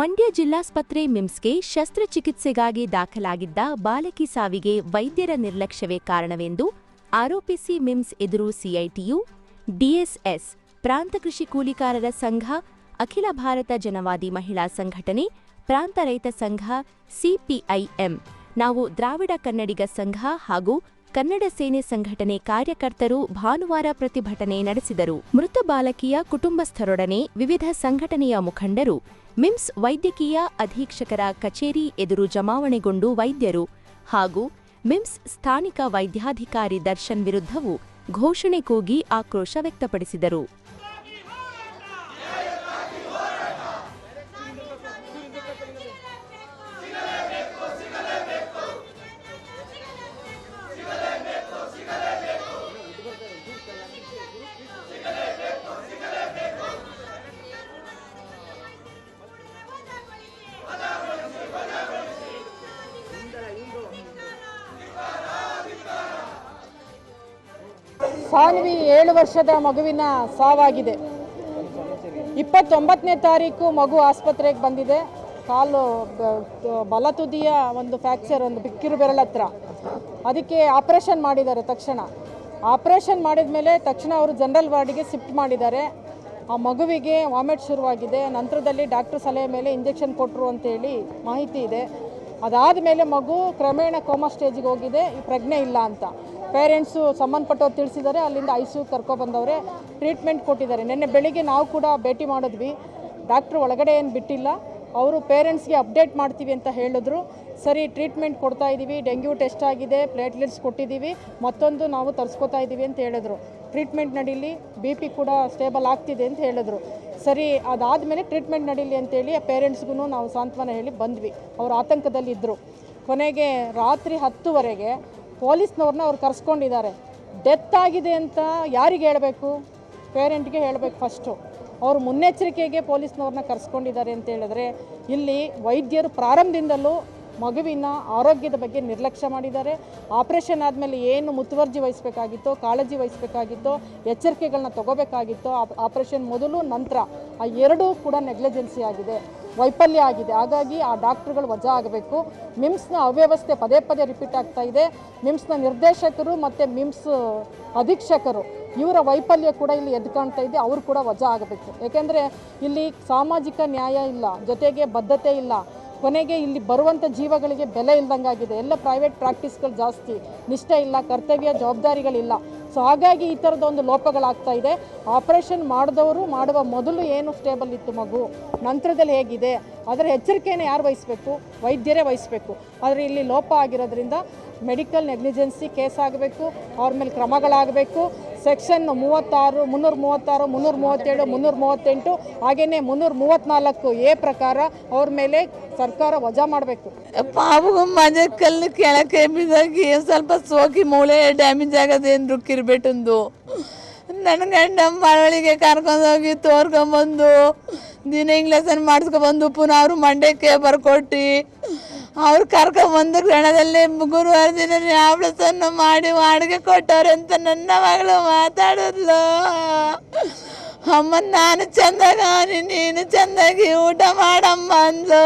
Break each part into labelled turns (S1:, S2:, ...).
S1: ಮಂಡ್ಯ ಜಿಲ್ಲಾಸ್ಪತ್ರೆ ಮಿಮ್ಸ್ಗೆ ಶಸ್ತ್ರಚಿಕಿತ್ಸೆಗಾಗಿ ದಾಖಲಾಗಿದ್ದ ಬಾಲಕಿ ಸಾವಿಗೆ ವೈದ್ಯರ ನಿರ್ಲಕ್ಷ್ಯವೇ ಕಾರಣವೆಂದು ಆರೋಪಿಸಿ ಮಿಮ್ಸ್ ಎದುರು ಸಿಐಟಿಯು, ಡಿಎಸ್ಎಸ್, ಪ್ರಾಂತ ಕೃಷಿ ಕೂಲಿಕಾರರ ಸಂಘ, ಅಖಿಲ ಭಾರತ ಜನವಾದಿ ಮಹಿಳಾ ಸಂಘಟನೆ, ಪ್ರಾಂತ ರೈತ ಸಂಘ, ಸಿಪಿಐಎಂ, ನಾವು ದ್ರಾವಿಡ ಕನ್ನಡಿಗ ಸಂಘ ಹಾಗೂ ಕನ್ನಡ ಸೇನೆ ಸಂಘಟನೆ ಕಾರ್ಯಕರ್ತರು ಭಾನುವಾರ ಪ್ರತಿಭಟನೆ ನಡೆಸಿದರು. ಮೃತ ಬಾಲಕಿಯ ಕುಟುಂಬಸ್ಥರೊಡನೆ ವಿವಿಧ ಸಂಘಟನೆಯ ಮುಖಂಡರು, ಮಿಮ್ಸ್ ವೈದ್ಯಕೀಯ ಅಧೀಕ್ಷಕರ ಕಚೇರಿ ಎದುರು ಜಮಾವಣೆಗೊಂಡು ವೈದ್ಯರು ಹಾಗೂ ಮಿಮ್ಸ್ ಸ್ಥಾನಿಕ ವೈದ್ಯಾಧಿಕಾರಿ ದರ್ಶನ್ ವಿರುದ್ಧವೂ ಘೋಷಣೆ ಕೂಗಿ ಆಕ್ರೋಶ ವ್ಯಕ್ತಪಡಿಸಿದರು.
S2: ಸಾನ್ವಿ ಏಳು ವರ್ಷದ ಮಗುವಿನ ಸಾವಾಗಿದೆ. ಇಪ್ಪತ್ತೊಂಬತ್ತನೇ ತಾರೀಕು ಮಗು ಆಸ್ಪತ್ರೆಗೆ ಬಂದಿದೆ. ಕಾಲು ಬಲ ತುದಿಯ ಒಂದು ಫ್ರ್ಯಾಕ್ಚರ್ ಒಂದು ಬಿಕ್ಕಿರು ಬೆರಳ ಹತ್ರ. ಅದಕ್ಕೆ ಆಪ್ರೇಷನ್ ಮಾಡಿದ್ದಾರೆ ತಕ್ಷಣ. ಆಪ್ರೇಷನ್ ಮಾಡಿದ ಮೇಲೆ ತಕ್ಷಣ ಅವರು ಜನರಲ್ ವಾರ್ಡಿಗೆ ಶಿಫ್ಟ್ ಮಾಡಿದ್ದಾರೆ. ಆ ಮಗುವಿಗೆ ವಾಮಿಟ್ ಶುರುವಾಗಿದೆ. ನಂತರದಲ್ಲಿ ಡಾಕ್ಟರ್ ಸಲಹೆ ಮೇಲೆ ಇಂಜೆಕ್ಷನ್ ಕೊಟ್ಟರು ಅಂತೇಳಿ ಮಾಹಿತಿ ಇದೆ. ಅದಾದ ಮೇಲೆ ಮಗು ಕ್ರಮೇಣ ಕೋಮಾ ಸ್ಟೇಜಿಗೆ ಹೋಗಿದೆ. ಪ್ರಜ್ಞೆ ಇಲ್ಲ ಅಂತ. ಪೇರೆಂಟ್ಸು ಸಂಬಂಧಪಟ್ಟವ್ರು ತಿಳಿಸಿದ್ದಾರೆ, ಅಲ್ಲಿಂದ ಐ ಸಿ ಕರ್ಕೊಬಂದವ್ರೆ ಟ್ರೀಟ್ಮೆಂಟ್ ಕೊಟ್ಟಿದ್ದಾರೆ. ನಿನ್ನೆ ಬೆಳಿಗ್ಗೆ ನಾವು ಕೂಡ ಭೇಟಿ ಮಾಡಿದ್ವಿ. ಡಾಕ್ಟ್ರು ಒಳಗಡೆ ಏನು ಬಿಟ್ಟಿಲ್ಲ. ಅವರು ಪೇರೆಂಟ್ಸ್ಗೆ ಅಪ್ಡೇಟ್ ಮಾಡ್ತೀವಿ ಅಂತ ಹೇಳಿದ್ರು. ಸರಿ, ಟ್ರೀಟ್ಮೆಂಟ್ ಕೊಡ್ತಾ ಇದ್ದೀವಿ ಡೆಂಗ್ಯೂ ಟೆಸ್ಟ್ ಆಗಿದೆ, ಪ್ಲೇಟ್ಲೆಟ್ಸ್ ಕೊಟ್ಟಿದ್ದೀವಿ. ಮತ್ತೊಂದು ನಾವು ತರಿಸ್ಕೊತಾ ಇದ್ದೀವಿ ಅಂತ ಹೇಳಿದ್ರು. ಟ್ರೀಟ್ಮೆಂಟ್ ನಡೀಲಿ, ಬಿ ಪಿ ಕೂಡ ಸ್ಟೇಬಲ್ ಆಗ್ತಿದೆ ಅಂತ ಹೇಳಿದ್ರು. ಸರಿ, ಅದಾದಮೇಲೆ ಟ್ರೀಟ್ಮೆಂಟ್ ನಡೀಲಿ ಅಂತೇಳಿ ಪೇರೆಂಟ್ಸ್ಗೂ ನಾವು ಸಾಂತ್ವನ ಹೇಳಿ ಬಂದ್ವಿ. ಅವರು ಆತಂಕದಲ್ಲಿದ್ದರು ಕೊನೆಗೆ ರಾತ್ರಿ ಹತ್ತುವರೆಗೆ ಪೊಲೀಸ್ನವ್ರನ್ನ ಅವ್ರು ಕರ್ಸ್ಕೊಂಡಿದ್ದಾರೆ. ಡೆತ್ ಆಗಿದೆ ಅಂತ ಯಾರಿಗೆ ಹೇಳಬೇಕು? ಪೇರೆಂಟ್ಗೆ ಹೇಳಬೇಕು ಫಸ್ಟು ಅವರು ಮುನ್ನೆಚ್ಚರಿಕೆಗೆ ಪೊಲೀಸ್ನವ್ರನ್ನ ಕರ್ಸ್ಕೊಂಡಿದ್ದಾರೆ ಅಂತ ಹೇಳಿದ್ರೆ, ಇಲ್ಲಿ ವೈದ್ಯರು ಪ್ರಾರಂಭದಿಂದಲೂ ಮಗುವಿನ ಆರೋಗ್ಯದ ಬಗ್ಗೆ ನಿರ್ಲಕ್ಷ್ಯ ಮಾಡಿದ್ದಾರೆ. ಆಪರೇಷನ್ ಆದಮೇಲೆ ಏನು ಮುತುವರ್ಜಿ ವಹಿಸಬೇಕಾಗಿತ್ತೋ, ಕಾಳಜಿ ವಹಿಸಬೇಕಾಗಿತ್ತೋ ಎಚ್ಚರಿಕೆಗಳನ್ನ ತಗೋಬೇಕಾಗಿತ್ತೋ ಆಪರೇಷನ್ ಮೊದಲು ನಂತರ ಆ ಎರಡೂ ಕೂಡ ನೆಗ್ಲಿಜೆನ್ಸಿ ಆಗಿದೆ. ವೈಫಲ್ಯ ಆಗಿದೆ. ಹಾಗಾಗಿ ಆ ಡಾಕ್ಟ್ರುಗಳು ವಜಾ ಆಗಬೇಕು. ಮಿಮ್ಸ್ನ ಅವ್ಯವಸ್ಥೆ ಪದೇ ಪದೇ ರಿಪೀಟ್ ಆಗ್ತಾ ಇದೆ. ಮಿಮ್ಸ್ನ ನಿರ್ದೇಶಕರು ಮತ್ತು ಮಿಮ್ಸ್ ಅಧೀಕ್ಷಕರು, ಇವರ ವೈಫಲ್ಯ ಕೂಡ ಇಲ್ಲಿ ಎದ್ದು ಕಾಣ್ತಾ ಇದೆ. ಅವರು ಕೂಡ ವಜಾ ಆಗಬೇಕು. ಏಕೆಂದರೆ ಇಲ್ಲಿ ಸಾಮಾಜಿಕ ನ್ಯಾಯ ಇಲ್ಲ, ಜೊತೆಗೆ ಬದ್ಧತೆ ಇಲ್ಲ. ಕೊನೆಗೆ ಇಲ್ಲಿ ಬರುವಂಥ ಜೀವಗಳಿಗೆ ಬೆಲೆ ಇಲ್ದಂಗಾಗಿದೆ. ಎಲ್ಲ ಪ್ರೈವೇಟ್ ಪ್ರಾಕ್ಟೀಸ್ಗಳು ಜಾಸ್ತಿ. ನಿಷ್ಠೆ ಇಲ್ಲ, ಕರ್ತವ್ಯ ಜವಾಬ್ದಾರಿಗಳಿಲ್ಲ. ಸೊ ಹಾಗಾಗಿ ಈ ಥರದ ಒಂದು ಲೋಪಗಳಾಗ್ತಾ ಇದೆ. ಆಪರೇಷನ್ ಮಾಡಿದವರು ಮಾಡುವ ಮೊದಲು ಏನು ಸ್ಟೇಬಲ್ ಇತ್ತು ಮಗು? ನಂತರದಲ್ಲಿ ಹೇಗಿದೆ? ಅದರ ಎಚ್ಚರಿಕೆಯನ್ನು ಯಾರು ವಹಿಸಬೇಕು? ವೈದ್ಯರೇ ವಹಿಸಬೇಕು. ಆದರೆ ಇಲ್ಲಿ ಲೋಪ ಆಗಿರೋದ್ರಿಂದ ಮೆಡಿಕಲ್ ನೆಗ್ಲಿಜೆನ್ಸಿ ಕೇಸ್ ಆಗಬೇಕು, ಅವ್ರ ಮೇಲೆ ಕ್ರಮಗಳಾಗಬೇಕು. ಸೆಕ್ಷನ್ ಮೂವತ್ತಾರು, ಮುನ್ನೂರ ಮೂವತ್ತಾರು, ಮುನ್ನೂರ ಮೂವತ್ತೇಳು, ಮುನ್ನೂರ ಮೂವತ್ತೆಂಟು ಹಾಗೆಯೇ ಮುನ್ನೂರ ಮೂವತ್ತ್ನಾಲ್ಕು ಎ ಪ್ರಕಾರ ಅವ್ರ ಮೇಲೆ ಸರ್ಕಾರ ವಜಾ ಮಾಡಬೇಕು.
S3: ಪಾವು ಮನೆ ಕಲ್ಲು ಕೆಳಕ್ಕೆ ಬಿದ್ದಾಗಿ ಸ್ವಲ್ಪ ಸೋಕಿ ಮೂಳೆ ಡ್ಯಾಮೇಜ್ ಆಗದೇನು ರುಕ್ಕಿರ್ಬೇಟಂದು ನನ್ನ ಗಂಡ ಮರಳಿಗೆ ಕರ್ಕೊಂಡೋಗಿ ತೋರ್ಕೊಂಬಂದು, ದಿನ ಇಂಗ್ಲೇಸನ್ ಮಾಡಿಸ್ಕೊಬಂದು ಪುನಃ ಅವರು ಮಂಡ್ಯಕ್ಕೆ ಬರ್ಕೊಟ್ಟು ಅವ್ರು ಕರ್ಕೊಂಬಂದು ಕ್ಷಣದಲ್ಲಿ ಗುರುವಾರ ದಿನ ಆಪ್ರೇಷನ್ ಮಾಡಿ ಅಡುಗೆ ಕೊಟ್ಟವ್ರೆ ಅಂತ ನನ್ನ ಮಗಳು ಮಾತಾಡಿದ್ಲು. ಅಮ್ಮ ನಾನು ಚಂದಾಗ, ನೀನು ಚಂದಾಗಿ ಊಟ ಮಾಡಮ್ಮ ಅಂದ್ಲು.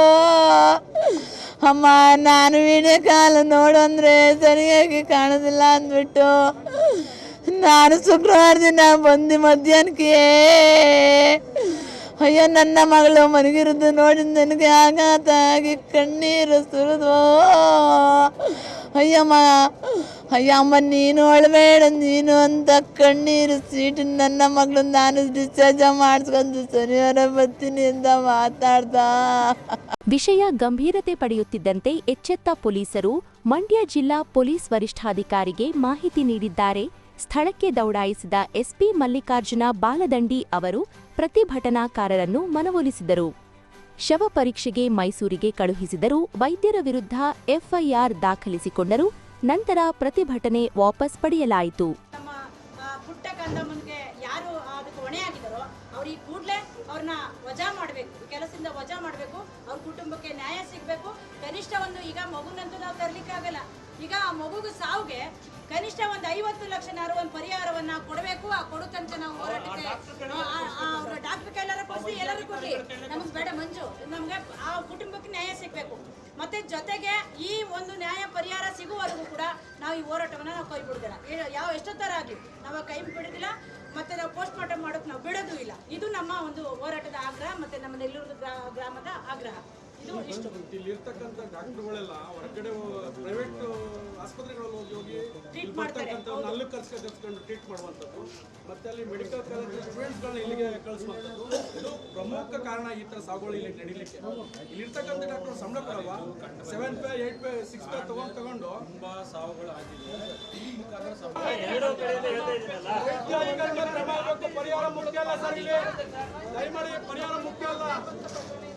S3: ಅಮ್ಮ, ನಾನು ವಿಡಿಯೋ ಕಾಲು ನೋಡು ಅಂದರೆ ಸರಿಯಾಗಿ ಕಾಣೋದಿಲ್ಲ ಅಂದ್ಬಿಟ್ಟು ನಾನು ಶುಕ್ರವಾರ ದಿನ ಬಂದು ಮಧ್ಯಾಹ್ನಕ್ಕೆ ಅಯ್ಯೋ, ನನ್ನ ಮಗಳು ಮನಗಿರೋದು ನೋಡಿ ನನಗೆ ಆಘಾತ ಆಗಿ ಕಣ್ಣೀರು ಸುರಿದು. ಅಯ್ಯಮ್ಮ ಅಯ್ಯಮ್ಮ, ನೀನು ಅಳಬೇಡ, ನೀನು ಅಂತ ಕಣ್ಣೀರು ಸೀಟು ನನ್ನ ಮಗಳು ನಾನು ಡಿಸ್ಚಾರ್ಜ್ ಮಾಡಿಸ್ಕೊಂಡು ಶನಿವಾರ ಬರ್ತೀನಿ ಅಂತ ಮಾತಾಡ್ದ.
S1: ವಿಷಯ ಗಂಭೀರತೆ ಪಡೆಯುತ್ತಿದ್ದಂತೆ ಎಚ್ಚೆತ್ತ ಪೊಲೀಸರು ಮಂಡ್ಯ ಜಿಲ್ಲಾ ಪೊಲೀಸ್ ವರಿಷ್ಠಾಧಿಕಾರಿಗೆ ಮಾಹಿತಿ ನೀಡಿದ್ದಾರೆ. ಸ್ಥಳಕ್ಕೆ ದೌಡಾಯಿಸಿದ ಎಸ್ಪಿ ಮಲ್ಲಿಕಾರ್ಜುನ ಬಾಲದಂಡಿ ಅವರು ಪ್ರತಿಭಟನಾಕಾರರನ್ನು ಮನವೊಲಿಸಿದರು. ಶವ ಪರೀಕ್ಷೆಗೆ ಮೈಸೂರಿಗೆ ಕಳುಹಿಸಿದರು ವೈದ್ಯರ ವಿರುದ್ಧ ಎಫ್ಐಆರ್ ದಾಖಲಿಸಿಕೊಂಡರು ನಂತರ ಪ್ರತಿಭಟನೆ ವಾಪಸ್ ಪಡೆಯಲಾಯಿತು.
S4: ವಜಾ ಮಾಡಬೇಕು ಕೆಲಸದಿಂದ ವಜಾ ಮಾಡಬೇಕು, ಅವ್ರ ಕುಟುಂಬಕ್ಕೆ ನ್ಯಾಯ ಸಿಗಬೇಕು. ಕನಿಷ್ಠ ಒಂದು ಈಗ ಮಗುನಂತೂ ನಾವು ತರಲಿಕ್ಕಾಗಲ್ಲ. ಈಗ ಆ ಮಗುಗೆ ಸಾವಿಗೆ ಕನಿಷ್ಠ ಒಂದು ಐವತ್ತು ಲಕ್ಷನಾರು ಒಂದು ಪರಿಹಾರವನ್ನ ಕೊಡಬೇಕು. ಆ ಕೊಡುತ್ತಂತ ತನಕ ನಾವು ಹೋರಾಟಕ್ಕೆ. ಡಾಕ್ಟರ್ ಕೈಲಾರ ಕೊಡಿಸಿ ಎಲ್ಲರೂ ಕೊಡಿ ನಮಗೆ ಬೇಡ ಮಂಜು. ನಮ್ಗೆ ಆ ಕುಟುಂಬಕ್ಕೆ ನ್ಯಾಯ ಸಿಗಬೇಕು. ಮತ್ತೆ ಜೊತೆಗೆ ಈ ಒಂದು ನ್ಯಾಯ ಪರಿಹಾರ ಸಿಗುವವರೆಗೂ ಕೂಡ ನಾವು ಈ ಹೋರಾಟವನ್ನ ನಾವು ಕೈ ಬಿಡುದಿಲ್ಲ ಯಾವ ಯಾವ ಎಷ್ಟೊತ್ತರ ಆಗಲಿ. ನಾವು ಕೈ ಬಿಡುದಿಲ್ಲ. ಮತ್ತೆ ನಾವು ಪೋಸ್ಟ್ ಮಾರ್ಟಮ್ ಮಾಡೋಕ್ ನಾವು ಬಿಡೋದು ಇಲ್ಲ. ಇದು ನಮ್ಮ ಒಂದು ಹೋರಾಟದ ಆಗ್ರಹ ಮತ್ತೆ ನಮ್ಮ ನೆಲ್ಲೂರು ಗ್ರಾ- ಗ್ರಾಮದ ಆಗ್ರಹ.
S5: ಇಲ್ಲಿ ಇರ್ತಕ್ಕಂಥ ಡಾಕ್ಟರ್ಗಳೆಲ್ಲ ಹೊರಗಡೆ ಪ್ರೈವೇಟ್ ಆಸ್ಪತ್ರೆಗಳಲ್ಲಿ ಹೋಗಿ ಹೋಗಿ ಅಲ್ಲಿ ಕರ್ಸ್ಕೊಂಡು ಕರ್ಸ್ಕೊಂಡು ಟ್ರೀಟ್ ಮಾಡುವಂಥದ್ದು. ಮತ್ತೆ ಅಲ್ಲಿ ಮೆಡಿಕಲ್ ಕಾಲೇಜ್ ಸ್ಟೂಡೆಂಟ್ಸ್ಗಳನ್ನ ಇಲ್ಲಿಗೆ ಕಳಿಸುವಂಥದ್ದು. ಇದು ಪ್ರಮುಖ ಕಾರಣ ಈ ಥರ ಸಾಗುಗಳು ಇಲ್ಲಿ ನಡೀಲಿಕ್ಕೆ. ಇಲ್ಲಿರ್ತಕ್ಕಂಥ ಡಾಕ್ಟರ್ ಸಂಬಳ ಕೊಡಲ್ವಾ seven pay eight pay six pay ತಗೊಂಡು ತಗೊಂಡು. ತುಂಬಾ ಸಾವುಗಳು ಆಗಿದೆ. ಪರಿಹಾರ ಮುಖ್ಯ ಅಲ್ಲ ಸರ್ ಇಲ್ಲಿ. ದಯಮಾಡಿ ಪರಿಹಾರ ಮುಖ್ಯ ಅಲ್ಲ.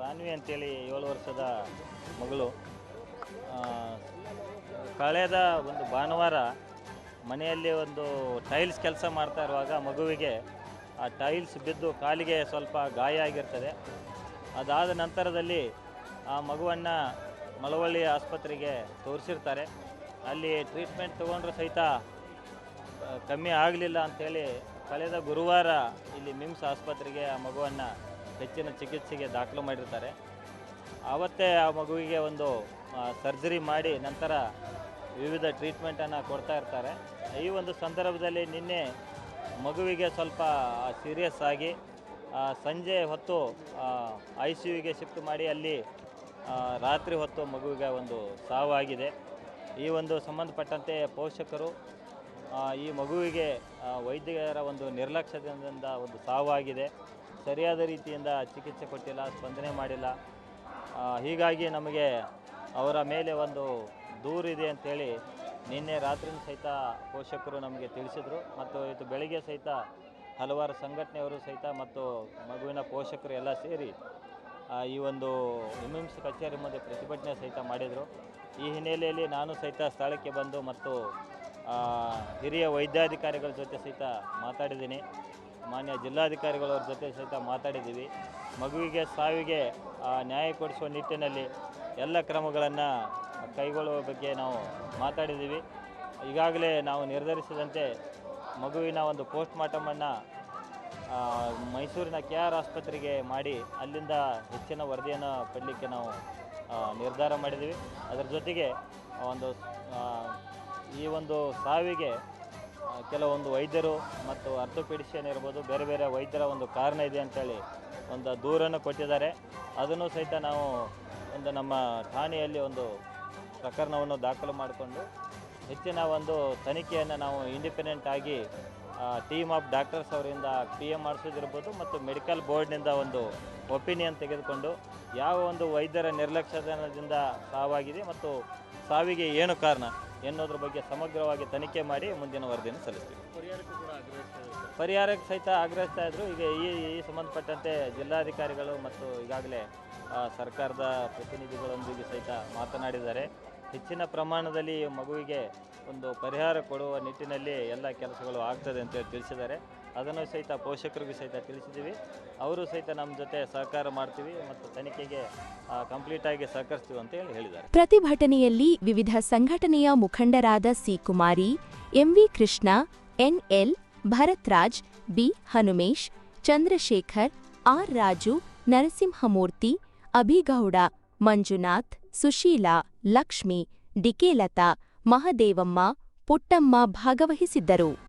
S6: ಸಾನ್ವಿ ಅಂತೇಳಿ ಏಳು ವರ್ಷದ ಮಗಳು. ಕಳೆದ ಒಂದು ಭಾನುವಾರ ಮನೆಯಲ್ಲಿ ಒಂದು ಟೈಲ್ಸ್ ಕೆಲಸ ಮಾಡ್ತಾ ಇರುವಾಗ ಮಗುವಿಗೆ ಆ ಟೈಲ್ಸ್ ಬಿದ್ದು ಕಾಲಿಗೆ ಸ್ವಲ್ಪ ಗಾಯ ಆಗಿರ್ತದೆ. ಅದಾದ ನಂತರದಲ್ಲಿ ಆ ಮಗುವನ್ನು ಮಳವಳ್ಳಿ ಆಸ್ಪತ್ರೆಗೆ ತೋರಿಸಿರ್ತಾರೆ. ಅಲ್ಲಿ ಟ್ರೀಟ್ಮೆಂಟ್ ತೊಗೊಂಡ್ರೂ ಸಹಿತ ಕಮ್ಮಿ ಆಗಲಿಲ್ಲ ಅಂಥೇಳಿ ಕಳೆದ ಗುರುವಾರ ಇಲ್ಲಿ ಮಿಮ್ಸ್ ಆಸ್ಪತ್ರೆಗೆ ಆ ಮಗುವನ್ನು ಹೆಚ್ಚಿನ ಚಿಕಿತ್ಸೆಗೆ ದಾಖಲು ಮಾಡಿರ್ತಾರೆ. ಆವತ್ತೇ ಆ ಮಗುವಿಗೆ ಒಂದು ಸರ್ಜರಿ ಮಾಡಿ ನಂತರ ವಿವಿಧ ಟ್ರೀಟ್ಮೆಂಟನ್ನು ಕೊಡ್ತಾ ಇರ್ತಾರೆ. ಈ ಒಂದು ಸಂದರ್ಭದಲ್ಲಿ ನಿನ್ನೆ ಮಗುವಿಗೆ ಸ್ವಲ್ಪ ಸೀರಿಯಸ್ ಆಗಿ ಸಂಜೆ ಹೊತ್ತು ಐ ಸಿ ಯುಗೆ ಶಿಫ್ಟ್ ಮಾಡಿ ಅಲ್ಲಿ ರಾತ್ರಿ ಹೊತ್ತು ಮಗುವಿಗೆ ಒಂದು ಸಾವಾಗಿದೆ ಈ ಒಂದು ಸಂಬಂಧಪಟ್ಟಂತೆ ಪೋಷಕರು ಈ ಮಗುವಿಗೆ ವೈದ್ಯರ ಒಂದು ನಿರ್ಲಕ್ಷ್ಯದಿಂದ ಒಂದು ಸಾವಾಗಿದೆ ಸರಿಯಾದ ರೀತಿಯಿಂದ ಚಿಕಿತ್ಸೆ ಕೊಟ್ಟಿಲ್ಲ, ಸ್ಪಂದನೆ ಮಾಡಿಲ್ಲ. ಹೀಗಾಗಿ ನಮಗೆ ಅವರ ಮೇಲೆ ಒಂದು ದೂರಿದೆ ಅಂಥೇಳಿ ನಿನ್ನೆ ರಾತ್ರಿ ಸಹಿತ ಪೋಷಕರು ನಮಗೆ ತಿಳಿಸಿದರು. ಮತ್ತು ಇದು ಬೆಳಗ್ಗೆ ಸಹಿತ ಹಲವಾರು ಸಂಘಟನೆಯವರು ಸಹಿತ ಮತ್ತು ಮಗುವಿನ ಪೋಷಕರು ಎಲ್ಲ ಸೇರಿ ಈ ಒಂದು ಎಂಎಂಸಿ ಕಚೇರಿ ಮುಂದೆ ಪ್ರತಿಭಟನೆ ಸಹಿತ ಮಾಡಿದರು. ಈ ಹಿನ್ನೆಲೆಯಲ್ಲಿ ನಾನು ಸಹಿತ ಸ್ಥಳಕ್ಕೆ ಬಂದು ಮತ್ತು ಹಿರಿಯ ವೈದ್ಯಾಧಿಕಾರಿಗಳ ಜೊತೆ ಸಹಿತ ಮಾತಾಡಿದ್ದೀನಿ. ಮಾನ್ಯ ಜಿಲ್ಲಾಧಿಕಾರಿಗಳವ್ರ ಜೊತೆ ಸಹಿತ ಮಾತಾಡಿದ್ದೀವಿ. ಮಗುವಿಗೆ, ಸಾವಿಗೆ ನ್ಯಾಯ ಕೊಡಿಸುವ ನಿಟ್ಟಿನಲ್ಲಿ ಎಲ್ಲ ಕ್ರಮಗಳನ್ನು ಕೈಗೊಳ್ಳುವ ಬಗ್ಗೆ ನಾವು ಮಾತಾಡಿದ್ದೀವಿ. ಈಗಾಗಲೇ ನಾವು ನಿರ್ಧರಿಸಿದಂತೆ ಮಗುವಿನ ಒಂದು ಪೋಸ್ಟ್ ಮಾರ್ಟಮನ್ನು ಮೈಸೂರಿನ ಕೆ ಆರ್ ಆಸ್ಪತ್ರೆಗೆ ಮಾಡಿ ಅಲ್ಲಿಂದ ಹೆಚ್ಚಿನ ವರದಿಯನ್ನು ಪಡಲಿಕ್ಕೆ ನಾವು ನಿರ್ಧಾರ ಮಾಡಿದ್ದೀವಿ. ಅದರ ಜೊತೆಗೆ ಒಂದು ಈ ಒಂದು ಸಾವಿಗೆ ಕೆಲವೊಂದು ವೈದ್ಯರು ಮತ್ತು ಅರ್ಥೋಪೆಡಿಷಿಯನ್ ಇರ್ಬೋದು, ಬೇರೆ ಬೇರೆ ವೈದ್ಯರ ಒಂದು ಕಾರಣ ಇದೆ ಅಂತೇಳಿ ಒಂದು ದೂರನ್ನು ಕೊಟ್ಟಿದ್ದಾರೆ. ಅದನ್ನು ಸಹಿತ ನಾವು ಒಂದು ನಮ್ಮ ಠಾಣೆಯಲ್ಲಿ ಒಂದು ಪ್ರಕರಣವನ್ನು ದಾಖಲು ಮಾಡಿಕೊಂಡು ಹೆಚ್ಚಿನ ಒಂದು ತನಿಖೆಯನ್ನು ನಾವು ಇಂಡಿಪೆಂಡೆಂಟ್ ಆಗಿ ಟೀಮ್ ಆಫ್ ಡಾಕ್ಟರ್ಸ್ ಅವರಿಂದ ಪಿ ಎಂ ಮಾಡಿಸೋದಿರ್ಬೋದು ಮತ್ತು ಮೆಡಿಕಲ್ ಬೋರ್ಡ್ನಿಂದ ಒಂದು ಒಪಿನಿಯನ್ ತೆಗೆದುಕೊಂಡು ಯಾವ ಒಂದು ವೈದ್ಯರ ನಿರ್ಲಕ್ಷ್ಯದಿಂದ ಸಾವಾಗಿದೆ ಮತ್ತು ಸಾವಿಗೆ ಏನು ಕಾರಣ ಎನ್ನುವುದ್ರ ಬಗ್ಗೆ ಸಮಗ್ರವಾಗಿ ತನಿಖೆ ಮಾಡಿ ಮುಂದಿನ ವರದಿಯನ್ನು ಸಲ್ಲಿಸ್ತೀವಿ. ಪರಿಹಾರಕ್ಕೆ ಸಹಿತ ಆಗ್ರಹಿಸ್ತಾ ಇದ್ರು. ಈಗ ಈ ಈ ಸಂಬಂಧಪಟ್ಟಂತೆ ಜಿಲ್ಲಾಧಿಕಾರಿಗಳು ಮತ್ತು ಈಗಾಗಲೇ ಸರ್ಕಾರದ ಪ್ರತಿನಿಧಿಗಳೊಂದಿಗೆ ಸಹಿತ ಮಾತನಾಡಿದ್ದಾರೆ. ಹೆಚ್ಚಿನ ಪ್ರಮಾಣದಲ್ಲಿ ಮಗುವಿಗೆ ಒಂದು ಪರಿಹಾರ ಕೊಡುವ ನಿಟ್ಟಿನಲ್ಲಿ ಎಲ್ಲ ಕೆಲಸಗಳು ಆಗ್ತದೆ ಅಂತ ತಿಳಿಸಿದ್ದಾರೆ. ಅದನ್ನು ಸಹಿತ ಪೋಷಕರಿಗೂ ಸಹಿತ ತಿಳಿಸಿದ್ದೀವಿ. ಅವರು ಸಹಿತ ನಮ್ಮ ಜೊತೆ ಸಹಕಾರ ಮಾಡ್ತೀವಿ ಮತ್ತು ತನಿಖೆಗೆ ಕಂಪ್ಲೀಟಾಗಿ ಸಹಕರಿಸ್ತೀವಿ ಅಂತೇಳಿ ಹೇಳಿದ್ದಾರೆ.
S1: ಪ್ರತಿಭಟನೆಯಲ್ಲಿ ವಿವಿಧ ಸಂಘಟನೆಯ ಮುಖಂಡರಾದ C Kumari M V Krishna N L Bharathraj, B Hanumesh, Chandrashekar, R Raju, Narasimhamurthy, Abhigowda, Manjunath, Sushila Lakshmi D K Latha Mahadevamma Puttamma ಭಾಗವಹಿಸಿದ್ದರು.